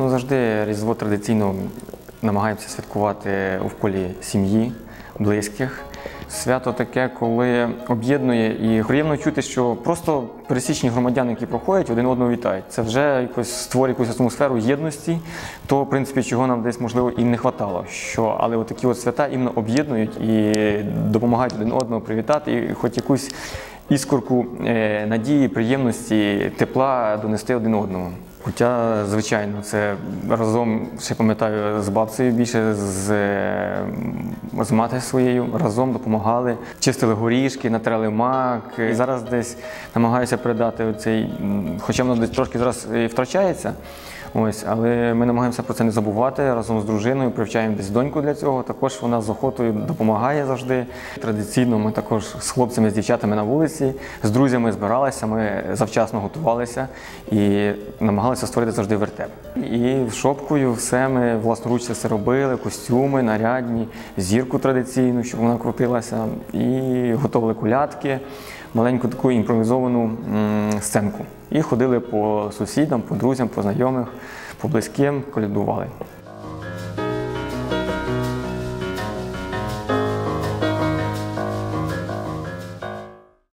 Ну, завжди Різдво традиційно намагаємося святкувати у колі сім'ї, близьких. Свято таке, коли об'єднує і приємно чути, що просто пересічні громадяни, які проходять, один одного вітають. Це вже якось створює якусь атмосферу єдності, то, в принципі, чого нам десь можливо і не хватало. Що, але такі свята іменно об'єднують і допомагають один одного привітати, і хоч якусь іскорку е, надії, приємності, тепла донести один одному. Хоча, звичайно, це разом ще пам'ятаю з бабцею більше з, е, з матері своєю разом допомагали, чистили горішки, натрали мак. І зараз десь намагаюся передати цей, хоча воно десь трошки зараз і втрачається. Ось, але ми намагаємося про це не забувати разом з дружиною, привчаємо десь доньку для цього. Також вона з охотою допомагає завжди. Традиційно ми також з хлопцями, з дівчатами на вулиці, з друзями збиралися. Ми завчасно готувалися і намагалися створити завжди вертеп. І шопкою все ми власноруч все робили, костюми, нарядні, зірку традиційну, щоб вона крутилася, і готували кулятки, маленьку таку імпровізовану сценку. І ходили по сусідам, по друзям, по знайомих, по близьким, колядували.